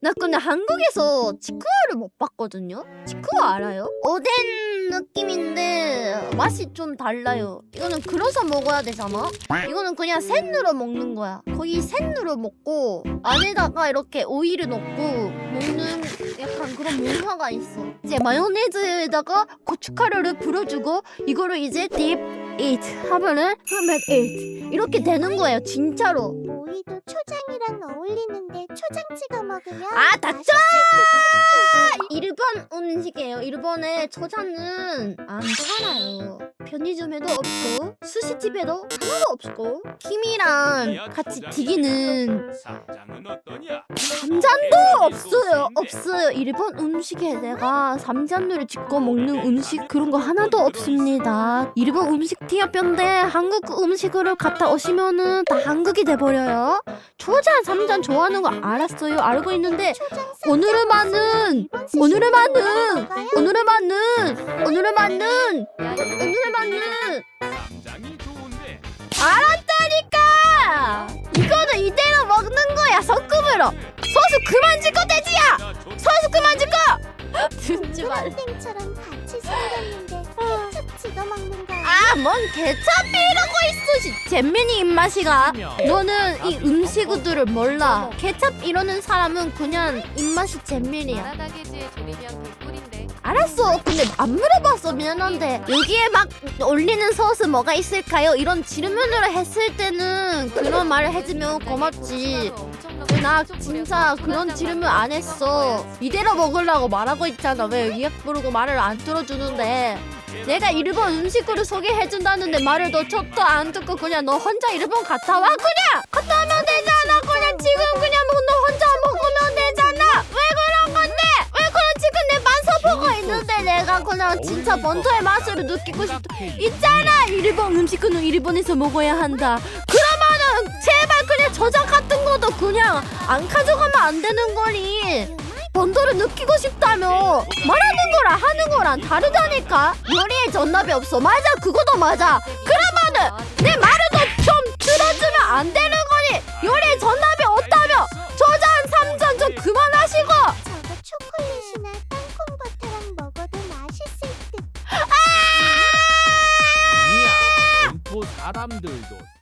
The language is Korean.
나 근데 한국에서 치쿠아를 못 봤거든요. 치쿠아 알아요? 오뎅 느낌인데 맛이 좀 달라요. 이거는 그려서 먹어야 되잖아. 이거는 그냥 생으로 먹는 거야. 거의 생으로 먹고 안에다가 이렇게 오이를 넣고 먹는 약간 그런 문화가 있어. 이제 마요네즈에다가 고춧가루를 불어주고 이거를 이제 딥 eat 하면은 하면 eat 이렇게 되는 거예요. 진짜로. 초장이랑 어울리는데 초장 찍어 먹으면 아, 닥쳐! 일본 음식이에요. 일본에 초장은 안 팔아요. 편의점에도 없고 스시집에도 하나도 없고 김이랑 같이 튀기는 쌈장은 어떠냐? 삼잔도 없어요. 없어요. 일본 음식에 내가 삼잔류를 찍고 먹는 음식 그런 거 하나도 없습니다. 일본 음식 티어변데 한국 음식으로 갖다 오시면은 다 한국이 돼버려요. 초장 삼잔 좋아하는 거 알았어요. 알고 있는데 오늘만은 오늘만은 오늘만은 오늘만은 야, 오늘만은 쌈장이 좋은데 알았다니까. 이거는 이대로 먹는 거야 소금으로. 소스 그만 찍고 돼지야. 소스 그만 찍고. 듣지 말. 땡처럼 같이 생겼는데 케첩 찍어 먹는 거야. 아, 뭔 개차비 이러고 있어. 씨. 잼민이 입맛이가. 너는 이 음식들을 몰라. 케찹 이러는 사람은 그냥 입맛이 잼민이야. 조리면 개꿀인데. 알았어. 근데 안 물어봤어. 미안한데. 여기에 막 올리는 소스 뭐가 있을까요? 이런 질문을 했을 때는 그런 말을 해주면 고맙지. 나 진짜 그런 질문 안 했어. 이대로 먹으려고 말하고 있잖아. 왜 이악 부르고 말을 안 들어주는데. 내가 일본 음식으로 소개해준다는데 말을 너 쳤도 안 듣고 그냥 너 혼자 일본 갔다 와 그냥 갔다 오면 진짜 먼저의 맛을 느끼고 싶다 있잖아! 일본 음식은 일본에서 먹어야 한다. 그러면은 제발 그냥 저장 같은 것도 그냥 안 가져가면 안 되는 거니. 본도를 느끼고 싶다며. 말하는 거랑 하는 거랑 다르다니까. 요리에 전압이 없어. 맞아. 그거도 맞아. 그러면은 내 Dumbledore.